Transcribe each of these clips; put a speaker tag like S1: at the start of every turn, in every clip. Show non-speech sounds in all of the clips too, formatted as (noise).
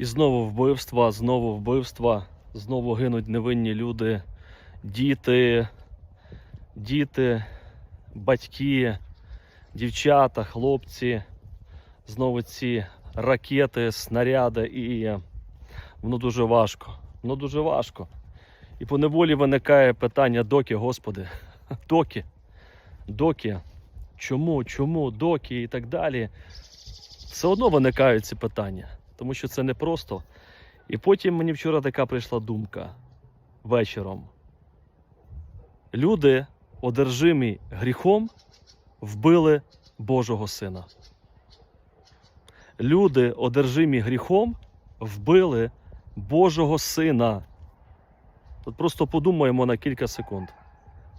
S1: І знову вбивства, знову вбивства, знову гинуть невинні люди, діти, діти, батьки, дівчата, хлопці. Знову ці ракети, снаряди, і воно дуже важко. Воно дуже важко. І по неволі виникає питання, доки, Господи, (laughs) доки, доки, чому, чому, доки і так далі. Все одно виникають ці питання, тому що це непросто. І потім мені вчора така прийшла думка вечором. Люди, одержимі гріхом, вбили Божого Сина. Люди, одержимі гріхом, вбили Божого Сина. От просто подумаємо на кілька секунд.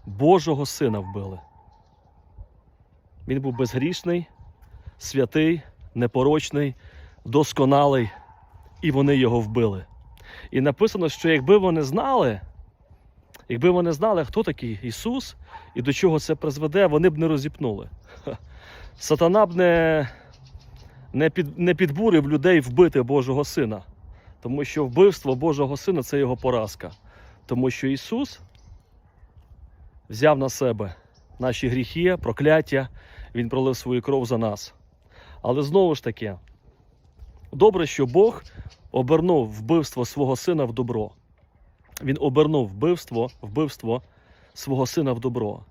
S1: Божого Сина вбили. Він був безгрішний, святий, непорочний, досконалий, і вони його вбили. І написано, що якби вони знали, якби вони знали, хто такий Ісус і до чого це призведе, вони б не розіпнули. Сатана б не, не, під, не підбурив людей вбити Божого Сина. Тому що вбивство Божого Сина це його поразка. Тому що Ісус взяв на себе наші гріхи, прокляття, Він пролив свою кров за нас. Але знову ж таки, добре, що Бог обернув вбивство свого сина в добро. Він обернув вбивство, вбивство свого сина в добро.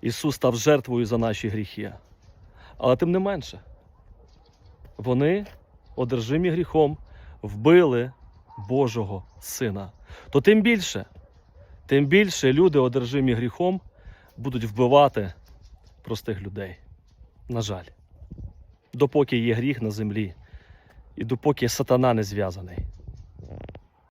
S1: Ісус став жертвою за наші гріхи. Але тим не менше, вони, одержимі гріхом, вбили Божого Сина. То тим більше, тим більше люди, одержимі гріхом, будуть вбивати простих людей. На жаль, допоки є гріх на землі, і допоки сатана не зв'язаний.